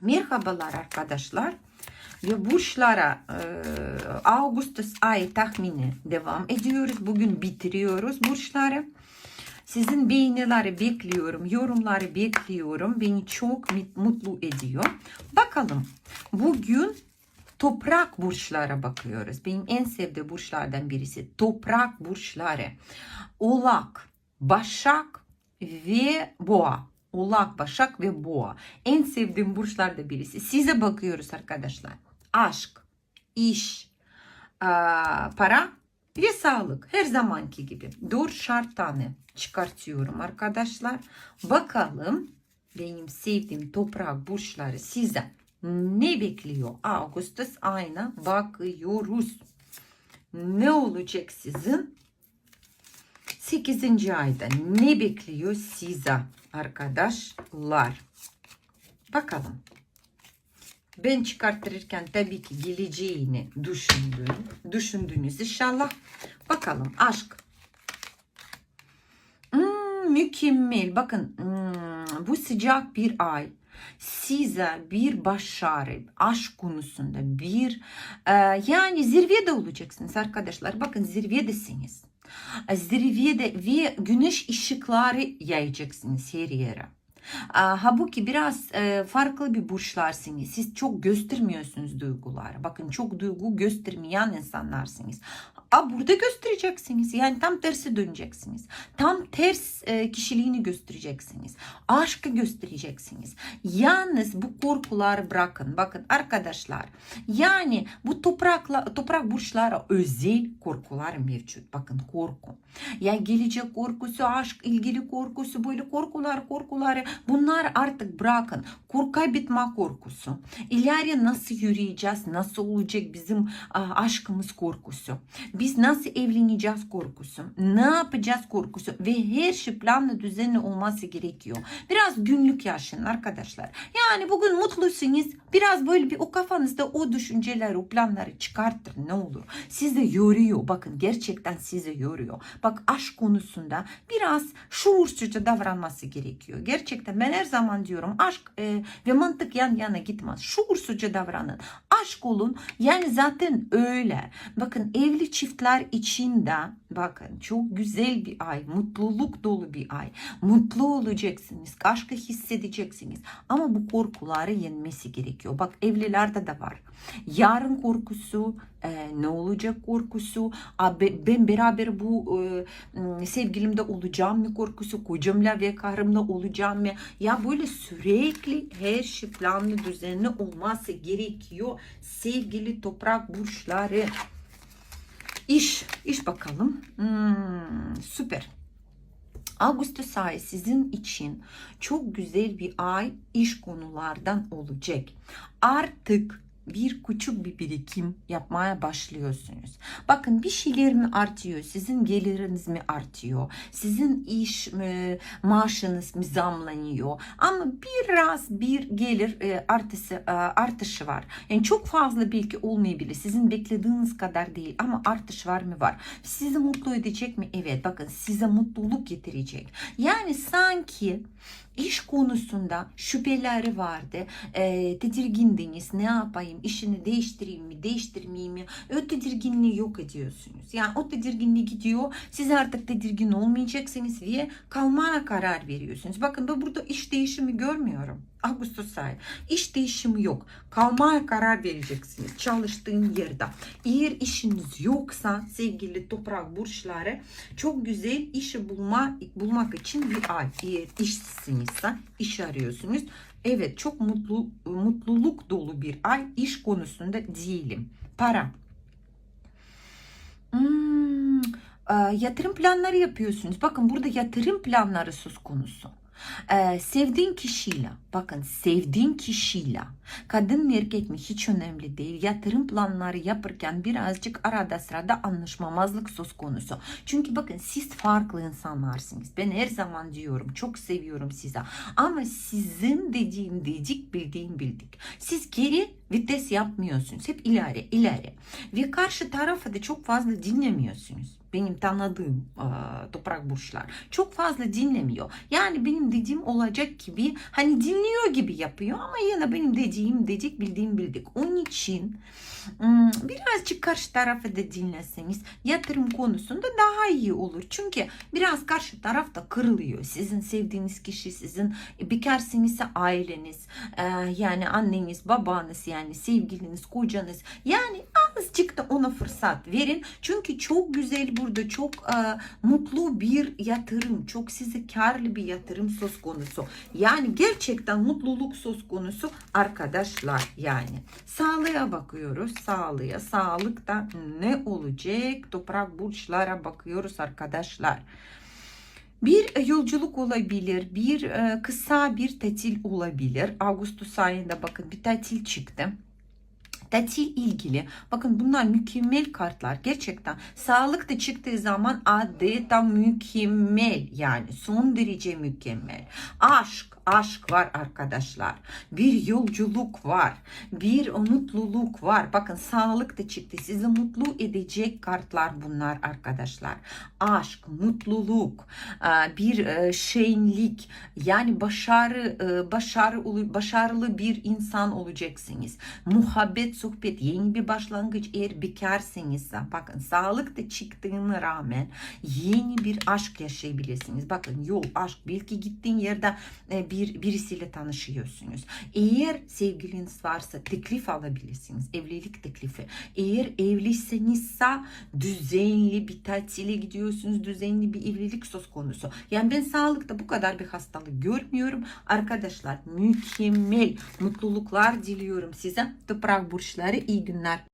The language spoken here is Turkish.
Merhabalar arkadaşlar. Ve burçlara e, Ağustos ayı tahmini devam ediyoruz. Bugün bitiriyoruz burçları. Sizin beğenileri bekliyorum, yorumları bekliyorum. Beni çok mutlu ediyor. Bakalım bugün toprak burçlara bakıyoruz. Benim en sevdiğim burçlardan birisi toprak burçları. Oğlak, Başak ve Boğa. Oğlak, Başak ve Boğa. En sevdiğim burçlardan birisi. Size bakıyoruz arkadaşlar. Aşk, iş, para ve sağlık. Her zamanki gibi. Dört şartını çıkartıyorum arkadaşlar. Bakalım benim sevdiğim toprak burçları size ne bekliyor? Ağustos ayına bakıyoruz. Ne olacak sizin 8. ayda ne bekliyor size arkadaşlar? Bakalım. Ben çıkartırken tabii ki geleceğini düşündüm. Düşündünüz inşallah. Bakalım aşk. Hmm, mükemmel. Bakın hmm, bu sıcak bir ay size bir başarı aşk konusunda bir e, yani zirvede olacaksınız arkadaşlar. Bakın zirvedesiniz. Zirvede ve güneş ışıkları yayacaksınız her yere. Halbuki biraz e, farklı bir burçlarsınız. Siz çok göstermiyorsunuz duyguları. Bakın çok duygu göstermeyen insanlarsınız. A burada göstereceksiniz. Yani tam tersi döneceksiniz. Tam ters e, kişiliğini göstereceksiniz. Aşkı göstereceksiniz. Yalnız bu korkuları bırakın. Bakın arkadaşlar. Yani bu toprakla toprak burçlara özel korkular mevcut. Bakın korku. Ya gelecek korkusu, aşk ilgili korkusu, böyle korkular, korkuları bunlar artık bırakın. Korku kaybetme korkusu. İleri nasıl yürüyeceğiz, nasıl olacak bizim aşkımız korkusu. Biz nasıl evleneceğiz korkusu. Ne yapacağız korkusu. Ve her şey planlı düzenli olması gerekiyor. Biraz günlük yaşayın arkadaşlar. Yani bugün mutlusunuz. Biraz böyle bir o kafanızda o düşünceleri, o planları çıkartın ne olur. Sizi yoruyor. Bakın gerçekten sizi yoruyor. Bak aşk konusunda biraz şuursuzca davranması gerekiyor. Gerçekten ben her zaman diyorum aşk e, ve mantık yan yana gitmez. Şuursuzca davranın. Aşk olun. Yani zaten öyle. Bakın evli çiftler için de bakın çok güzel bir ay. Mutluluk dolu bir ay. Mutlu olacaksınız. Aşkı hissedeceksiniz. Ama bu korkuları yenmesi gerekiyor. Bak evlilerde de var. Yarın korkusu, e, ne olacak korkusu, abi ben beraber bu e, sevgilimde olacağım mı korkusu, kocamla ve karımla olacağım mı? Ya böyle sürekli her şey planlı düzenli olması gerekiyor sevgili toprak burçları. İş, iş bakalım. Hmm, süper. Ağustos ayı sizin için çok güzel bir ay iş konulardan olacak. Artık bir küçük bir birikim yapmaya başlıyorsunuz. Bakın bir şeyler mi artıyor? Sizin geliriniz mi artıyor? Sizin iş mi, maaşınız mı zamlanıyor? Ama biraz bir gelir e, artışı, e, artışı var. Yani çok fazla belki olmayabilir. Sizin beklediğiniz kadar değil ama artış var mı? Var. Sizi mutlu edecek mi? Evet. Bakın size mutluluk getirecek. Yani sanki iş konusunda şüpheleri vardı. E, tedirgindiniz. Ne yapayım? İşini değiştireyim mi? Değiştirmeyeyim mi? O tedirginliği yok ediyorsunuz. Yani o tedirginliği gidiyor. Siz artık tedirgin olmayacaksınız ve kalmaya karar veriyorsunuz. Bakın ben burada iş değişimi görmüyorum. Ağustos ayı. İş değişimi yok. Kalmaya karar vereceksiniz çalıştığın yerde. Eğer işiniz yoksa sevgili toprak burçları çok güzel işi bulma, bulmak için bir ay. Eğer işsizsinizse iş arıyorsunuz. Evet çok mutlu mutluluk dolu bir ay iş konusunda diyelim. Para. Hmm, yatırım planları yapıyorsunuz. Bakın burada yatırım planları söz konusu. Ee, sevdiğin kişiyle bakın sevdiğin kişiyle kadın mı erkek mi hiç önemli değil. Yatırım planları yaparken birazcık arada sırada anlaşmamazlık söz konusu. Çünkü bakın siz farklı insanlarsınız. Ben her zaman diyorum çok seviyorum size. Ama sizin dediğin dedik bildiğin bildik. Siz geri vites yapmıyorsunuz. Hep ileri ileri. Ve karşı tarafa da çok fazla dinlemiyorsunuz benim tanıdığım e, toprak burçlar çok fazla dinlemiyor. Yani benim dediğim olacak gibi hani dinliyor gibi yapıyor ama yine benim dediğim dedik bildiğim bildik. Onun için birazcık karşı tarafı da dinleseniz yatırım konusunda daha iyi olur. Çünkü biraz karşı taraf da kırılıyor. Sizin sevdiğiniz kişi sizin bekarsınızsa aileniz e, yani anneniz babanız yani sevgiliniz kocanız yani da ona fırsat verin. Çünkü çok güzel burada çok e, mutlu bir yatırım çok size karlı bir yatırım söz konusu. Yani gerçekten mutluluk söz konusu arkadaşlar yani. Sağlığa bakıyoruz. Sağlığa. Sağlıkta ne olacak? Toprak burçlara bakıyoruz arkadaşlar. Bir yolculuk olabilir, bir e, kısa bir tatil olabilir. Ağustos ayında bakın bir tatil çıktı. Tatil ilgili. Bakın bunlar mükemmel kartlar. Gerçekten sağlık da çıktığı zaman adeta mükemmel. Yani son derece mükemmel. Aşk, aşk var arkadaşlar. Bir yolculuk var. Bir mutluluk var. Bakın sağlık da çıktı. Sizi mutlu edecek kartlar bunlar arkadaşlar. Aşk, mutluluk, e, bir e, şenlik, yani başarı, e, başarı, başarılı bir insan olacaksınız. Muhabbet, sohbet, yeni bir başlangıç eğer bekarsanızsa bakın sağlık da çıktığına rağmen yeni bir aşk yaşayabilirsiniz. Bakın yol, aşk belki gittiğin yerde e, bir birisiyle tanışıyorsunuz. Eğer sevgiliniz varsa teklif alabilirsiniz. Evlilik teklifi. Eğer evliysenizse düzenli bir tatile gidiyorsunuz. Düzenli bir evlilik söz konusu. Yani ben sağlıkta bu kadar bir hastalık görmüyorum. Arkadaşlar mükemmel mutluluklar diliyorum size. Toprak burçları iyi günler.